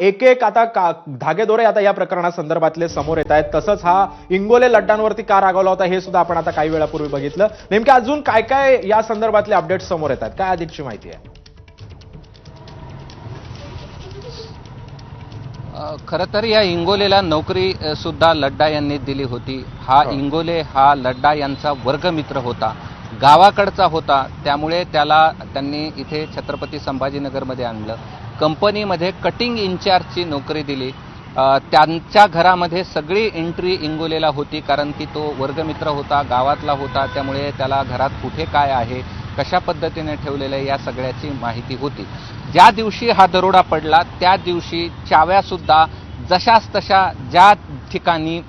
एक एक आता का धागेदोरे आता या प्रकरणासंदर्भातले समोर येत आहेत. तसंच हा इंगोले लड्डांवरती का रागवला होता हे सुद्धा आपण आता काही वेळापूर्वी बघितलं. नेमके अजून काय काय या संदर्भातले अपडेट समोर येत आहेत? काय अधिकची माहिती आहे? खरं तर या इंगोलेला नोकरी सुद्धा लड्डा यांनी दिली होती. हा हो. इंगोले हा लड्डा यांचा वर्गमित्र होता. गावाकडचा होता. त्यामुळे त्याला त्यांनी इथे छत्रपती संभाजीनगरमध्ये आणलं. कंपनीमध्ये कटिंग इन्चार्जची नोकरी दिली. त्यांच्या घरामध्ये सगळी एंट्री इंगोलेला होती कारण की तो वर्गमित्र होता गावातला होता त्यामुळे त्याला घरात कुठे काय आहे कशा पद्धतीने ठेवलेलं आहे या सगळ्याची माहिती होती. ज्या दिवशी हा दरोडा पडला त्या दिवशी चाव्यासुद्धा जशाच तशा ज्या ठिकाणी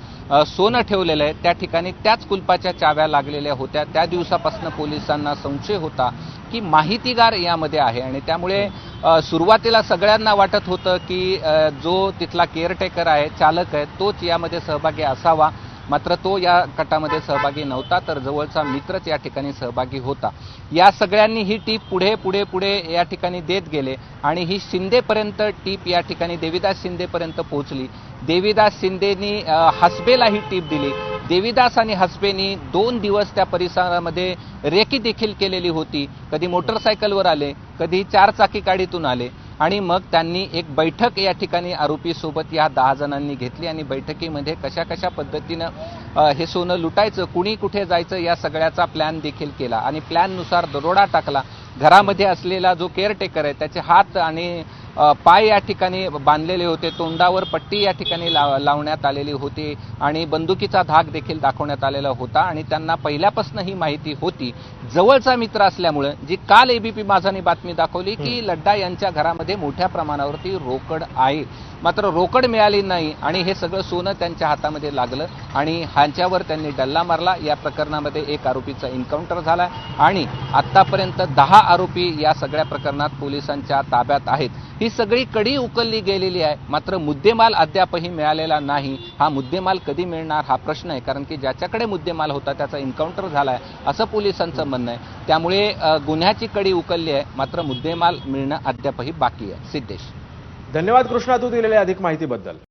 सोनं ठेवलेलं आहे त्या ठिकाणी त्याच कुलपाच्या चाव्या लागलेल्या होत्या. त्या दिवसापासून पोलिसांना संशय होता की माहितीगार यामध्ये आहे आणि त्यामुळे हो. सुरुवातीला सगळ्यांना वाटत होतं की जो तिथला केअरटेकर आहे चालक आहे तोच यामध्ये सहभागी असावा. मात्र तो या गटामध्ये सहभागी नव्हता तर जवळचा मित्रच या ठिकाणी सहभागी होता. या सगळ्यांनी ही टीप पुढे पुढे पुढे या ठिकाणी देत गेले आणि ही शिंदेपर्यंत टीप या ठिकाणी देवीदास शिंदेपर्यंत पोहोचली. देवीदास शिंदेनी हसबेला ही टीप दिली. देवीदास आणि हसबेनी दोन दिवस त्या परिसरामध्ये रेकी देखील केलेली होती. कधी मोटरसायकलवर आले कधी चारचाकी गाडीतून आले. आणि मग त्यांनी एक बैठक या ठिकाणी आरोपीसोबत या दहा जणांनी घेतली आणि बैठकीमध्ये कशा कशा पद्धतीनं हे सोनं लुटायचं कुणी कुठे जायचं या सगळ्याचा प्लॅन देखील केला. आणि प्लॅननुसार दरोडा टाकला. घरामध्ये असलेला जो केअरटेकर आहे त्याचे हात आणि पाय या ठिकाणी बांधलेले होते तोंडावर पट्टी या ठिकाणी लाव लावण्यात आलेली होती आणि बंदुकीचा धाक देखील दाखवण्यात आलेला होता आणि त्यांना पहिल्यापासून ही माहिती होती. जवळचा मित्र असल्यामुळे जी काल एबीपी माझाने बातमी दाखवली की लड्डा यांच्या घरामध्ये मोठ्या प्रमाणावरती रोकड आहे. मात्र रोकड मिळाली नाही आणि हे सगळं सोनं त्यांच्या हातामध्ये लागलं आणि ह्यांच्यावर त्यांनी डल्ला मारला. या प्रकरणामध्ये एक आरोपीचा एन्काउंटर झाला आणि आतापर्यंत दहा आरोपी या सगळ्या प्रकरणात पोलिसांच्या ताब्यात आहेत. ही सगळी कडी उकलली गेलेली आहे. मात्र मुद्देमाल अद्यापही मिळालेला नाही. हा मुद्देमाल कधी मिळणार हा प्रश्न आहे. कारण की ज्याच्याकडे मुद्देमाल होता त्याचा एन्काउंटर झाला आहे असं पोलिसांचं म्हणणं आहे. त्यामुळे गुन्ह्याची कडी उकलली आहे. मात्र मुद्देमाल मिळणं अद्यापही बाकी आहे. सिद्धेश. धन्यवाद कृष्णा तू दिलेल्या अधिक माहितीबद्दल.